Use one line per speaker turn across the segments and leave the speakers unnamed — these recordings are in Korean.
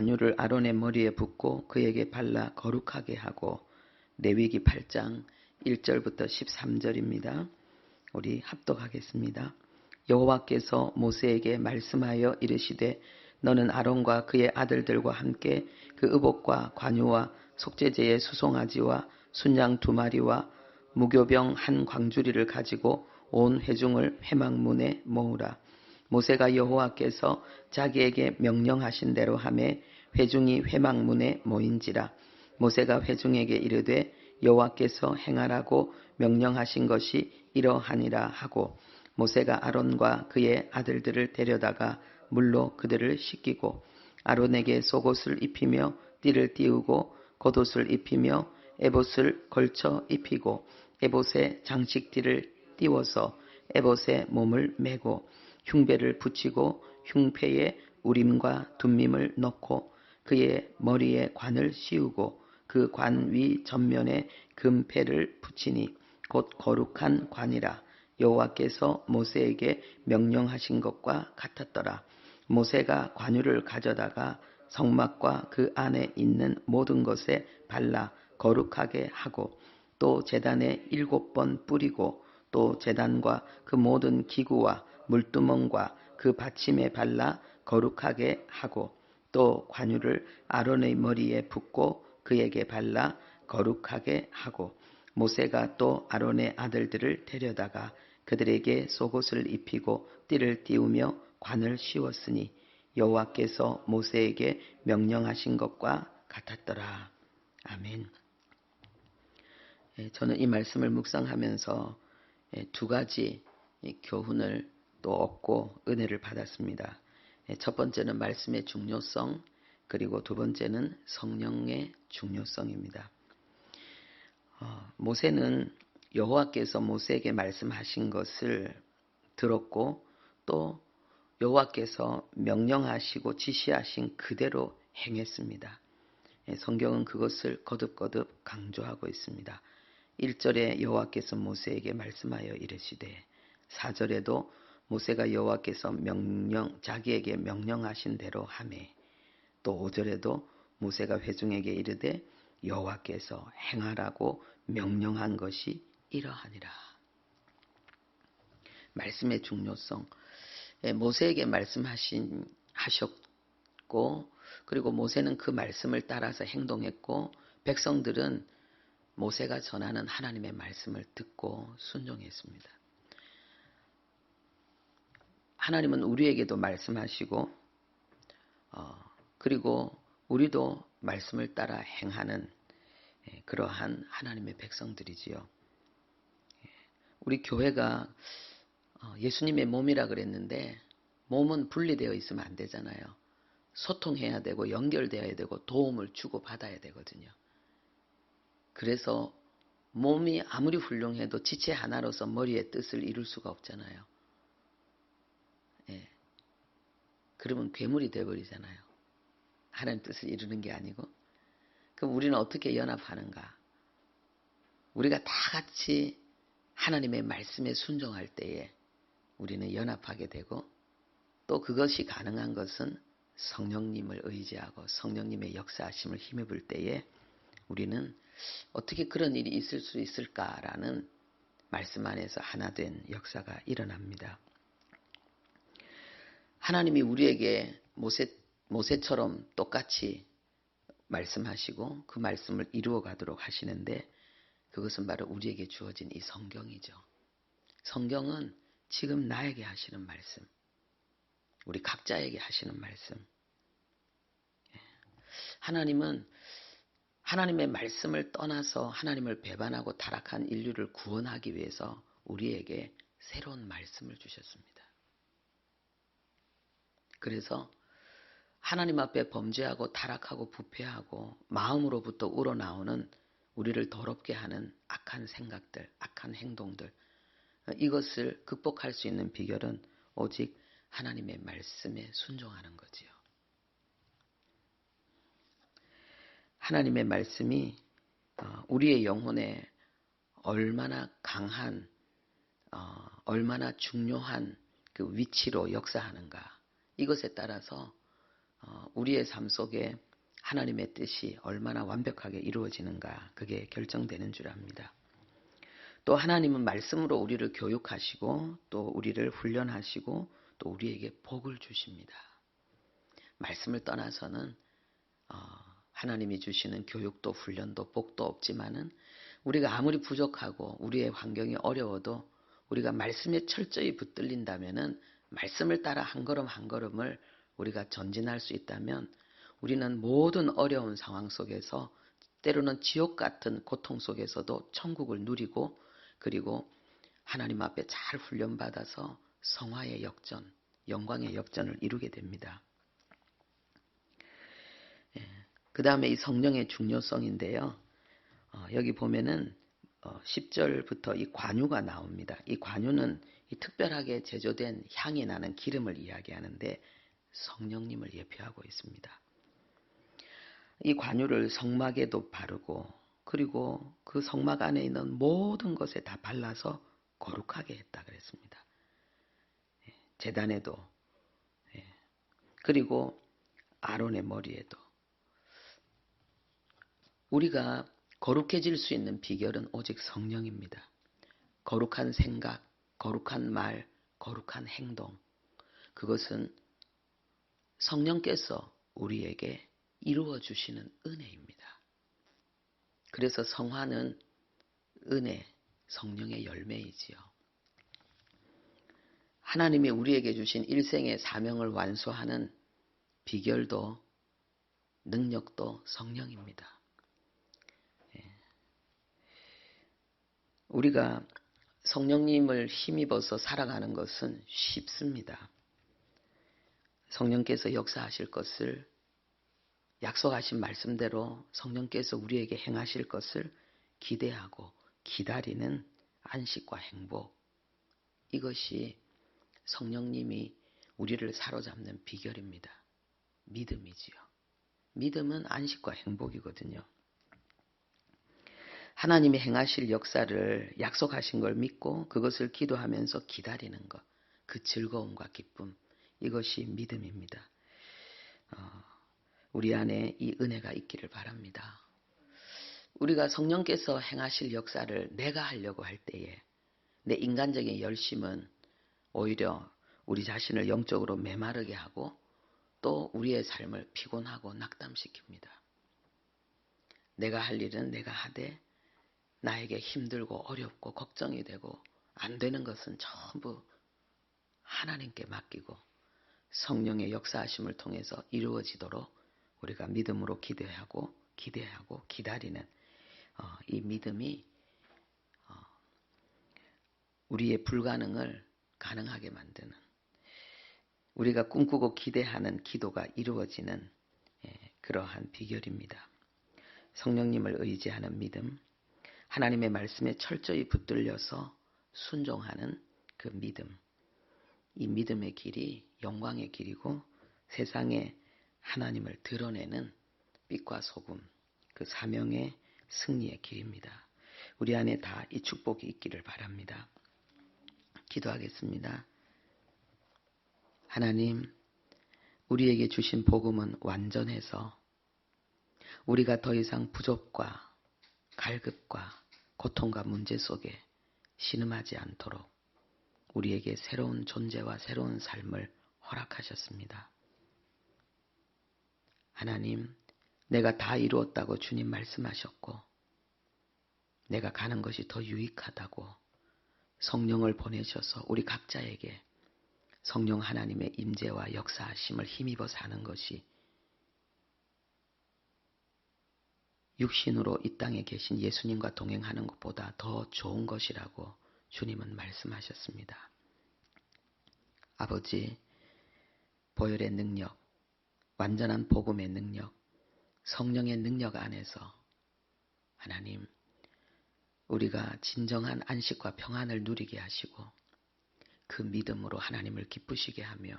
관유를 아론의 머리에 붓고 그에게 발라 거룩하게 하고 레위기 8장 1절부터 13절입니다. 우리 합독하겠습니다. 여호와께서 모세에게 말씀하여 이르시되 너는 아론과 그의 아들들과 함께 그 의복과 관유와 속죄제의 수송아지와 순양 두 마리와 무교병 한 광주리를 가지고 온 회중을 회막문에 모으라. 모세가 여호와께서 자기에게 명령하신 대로 함에 회중이 회막문에 모인지라. 모세가 회중에게 이르되 여호와께서 행하라고 명령하신 것이 이러하니라 하고 모세가 아론과 그의 아들들을 데려다가 물로 그들을 씻기고 아론에게 속옷을 입히며 띠를 띄우고 겉옷을 입히며 에봇을 걸쳐 입히고 에봇에 장식띠를 띄워서 에봇에 몸을 메고 흉배를 붙이고 흉패에 우림과 둠밈을 넣고 그의 머리에 관을 씌우고 그 관 위 전면에 금패를 붙이니 곧 거룩한 관이라 여호와께서 모세에게 명령하신 것과 같았더라. 모세가 관유를 가져다가 성막과 그 안에 있는 모든 것에 발라 거룩하게 하고 또 제단에 일곱 번 뿌리고 또 제단과 그 모든 기구와 물두멍과 그 받침에 발라 거룩하게 하고 또 관유를 아론의 머리에 붓고 그에게 발라 거룩하게 하고 모세가 또 아론의 아들들을 데려다가 그들에게 속옷을 입히고 띠를 띄우며 관을 씌웠으니 여호와께서 모세에게 명령하신 것과 같았더라. 아멘. 예, 저는 이 말씀을 묵상하면서 예, 두 가지 교훈을 또 얻고 은혜를 받았습니다. 예, 첫 번째는 말씀의 중요성, 그리고 두 번째는 성령의 중요성입니다. 어, 모세는 여호와께서 모세에게 말씀하신 것을 들었고 또 여호와께서 명령하시고 지시하신 그대로 행했습니다. 예, 성경은 그것을 거듭거듭 강조하고 있습니다. 1절에 여호와께서 모세에게 말씀하여 이르시되 4절에도 모세가 여호와께서 명령 자기에게 명령하신 대로 하매 또 5절에도 모세가 회중에게 이르되 여호와께서 행하라고 명령한 것이 이러하니라. 말씀의 중요성 예, 모세에게 말씀하신 하셨고 그리고 모세는 그 말씀을 따라서 행동했고 백성들은 모세가 전하는 하나님의 말씀을 듣고 순종했습니다. 하나님은 우리에게도 말씀하시고 어, 그리고 우리도 말씀을 따라 행하는 예, 그러한 하나님의 백성들이지요. 예, 우리 교회가 어, 예수님의 몸이라 그랬는데 몸은 분리되어 있으면 안 되잖아요. 소통해야 되고 연결되어야 되고 도움을 주고 받아야 되거든요. 그래서 몸이 아무리 훌륭해도 지체 하나로서 머리의 뜻을 이룰 수가 없잖아요. 예. 그러면 괴물이 되어버리잖아요. 하나님 뜻을 이루는 게 아니고. 그럼 우리는 어떻게 연합하는가? 우리가 다 같이 하나님의 말씀에 순종할 때에 우리는 연합하게 되고 또 그것이 가능한 것은 성령님을 의지하고 성령님의 역사하심을 힘입을 때에 우리는 어떻게 그런 일이 있을 수 있을까라는 말씀 안에서 하나 된 역사가 일어납니다. 하나님이 우리에게 모세, 모세처럼 똑같이 말씀하시고 그 말씀을 이루어 가도록 하시는데 그것은 바로 우리에게 주어진 이 성경이죠. 성경은 지금 나에게 하시는 말씀, 우리 각자에게 하시는 말씀. 예. 하나님은 하나님의 말씀을 떠나서 하나님을 배반하고 타락한 인류를 구원하기 위해서 우리에게 새로운 말씀을 주셨습니다. 그래서 하나님 앞에 범죄하고 타락하고 부패하고 마음으로부터 우러나오는 우리를 더럽게 하는 악한 생각들, 악한 행동들, 이것을 극복할 수 있는 비결은 오직 하나님의 말씀에 순종하는 거지요. 하나님의 말씀이 어, 우리의 영혼에 얼마나 강한, 어, 얼마나 중요한 그 위치로 역사하는가. 이것에 따라서 어, 우리의 삶 속에 하나님의 뜻이 얼마나 완벽하게 이루어지는가 그게 결정되는 줄 압니다. 또 하나님은 말씀으로 우리를 교육하시고 또 우리를 훈련하시고 또 우리에게 복을 주십니다. 말씀을 떠나서는 어, 하나님이 주시는 교육도 훈련도 복도 없지만은 우리가 아무리 부족하고 우리의 환경이 어려워도 우리가 말씀에 철저히 붙들린다면은 말씀을 따라 한 걸음 한 걸음을 우리가 전진할 수 있다면 우리는 모든 어려운 상황 속에서 때로는 지옥 같은 고통 속에서도 천국을 누리고 그리고 하나님 앞에 잘 훈련받아서 성화의 역전, 영광의 역전을 이루게 됩니다. 예, 그 다음에 이 성령의 중요성인데요. 어, 여기 보면은 어, 10절부터 이 관유가 나옵니다. 이 관유는 이 특별하게 제조된 향이 나는 기름을 이야기하는데 성령님을 예표하고 있습니다. 이 관유를 성막에도 바르고 그리고 그 성막 안에 있는 모든 것에 다 발라서 거룩하게 했다 그랬습니다. 예, 재단에도 예, 그리고 아론의 머리에도 우리가 거룩해질 수 있는 비결은 오직 성령입니다. 거룩한 생각, 거룩한 말, 거룩한 행동. 그것은 성령께서 우리에게 이루어 주시는 은혜입니다. 그래서 성화는 은혜, 성령의 열매이지요. 하나님이 우리에게 주신 일생의 사명을 완수하는 비결도 능력도 성령입니다. 예. 우리가 성령님을 힘입어서 살아가는 것은 쉽습니다. 성령께서 역사하실 것을 약속하신 말씀대로 성령께서 우리에게 행하실 것을 기대하고 기다리는 안식과 행복. 이것이 성령님이 우리를 사로잡는 비결입니다. 믿음이지요. 믿음은 안식과 행복이거든요. 하나님이 행하실 역사를 약속하신 걸 믿고 그것을 기도하면서 기다리는 것, 그 즐거움과 기쁨, 이것이 믿음입니다. 어, 우리 안에 이 은혜가 있기를 바랍니다. 우리가 성령께서 행하실 역사를 내가 하려고 할 때에 내 인간적인 열심은 오히려 우리 자신을 영적으로 메마르게 하고 또 우리의 삶을 피곤하고 낙담시킵니다. 내가 할 일은 내가 하되 나에게 힘들고 어렵고 걱정이 되고 안 되는 것은 전부 하나님께 맡기고 성령의 역사하심을 통해서 이루어지도록 우리가 믿음으로 기대하고 기대하고 기다리는 어, 이 믿음이 어, 우리의 불가능을 가능하게 만드는 우리가 꿈꾸고 기대하는 기도가 이루어지는 예, 그러한 비결입니다. 성령님을 의지하는 믿음, 하나님의 말씀에 철저히 붙들려서 순종하는 그 믿음, 이 믿음의 길이 영광의 길이고 세상에 하나님을 드러내는 빛과 소금, 그 사명의 승리의 길입니다. 우리 안에 다 이 축복이 있기를 바랍니다. 기도하겠습니다. 하나님, 우리에게 주신 복음은 완전해서 우리가 더 이상 부족과 갈급과 고통과 문제 속에 신음하지 않도록 우리에게 새로운 존재와 새로운 삶을 허락하셨습니다. 하나님, 내가 다 이루었다고 주님 말씀하셨고, 내가 가는 것이 더 유익하다고 성령을 보내셔서 우리 각자에게 성령 하나님의 임재와 역사하심을 힘입어 사는 것이 육신으로 이 땅에 계신 예수님과 동행하는 것보다 더 좋은 것이라고 주님은 말씀하셨습니다. 아버지, 보혈의 능력, 완전한 복음의 능력, 성령의 능력 안에서 하나님, 우리가 진정한 안식과 평안을 누리게 하시고 그 믿음으로 하나님을 기쁘시게 하며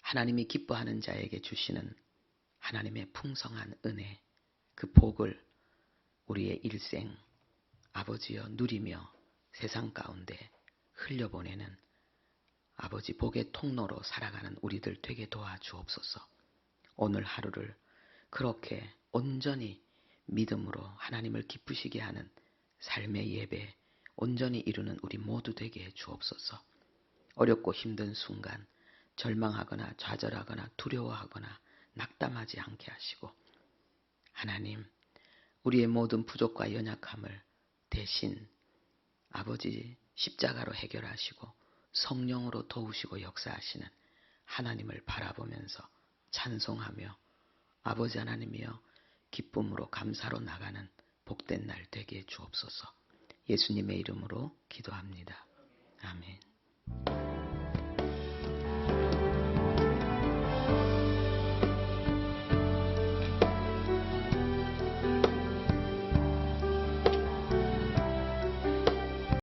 하나님이 기뻐하는 자에게 주시는 하나님의 풍성한 은혜, 그 복을 우리의 일생 아버지여 누리며 세상 가운데 흘려보내는 아버지 복의 통로로 살아가는 우리들 되게 도와주옵소서. 오늘 하루를 그렇게 온전히 믿음으로 하나님을 기쁘시게 하는 삶의 예배 온전히 이루는 우리 모두 되게 해 주옵소서. 어렵고 힘든 순간 절망하거나 좌절하거나 두려워하거나 낙담하지 않게 하시고 하나님 우리의 모든 부족과 연약함을 대신 아버지 십자가로 해결하시고 성령으로 도우시고 역사하시는 하나님을 바라보면서 찬송하며 아버지 하나님이여 기쁨으로 감사로 나가는 복된 날 되게 해 주옵소서. 예수님의 이름으로 기도합니다.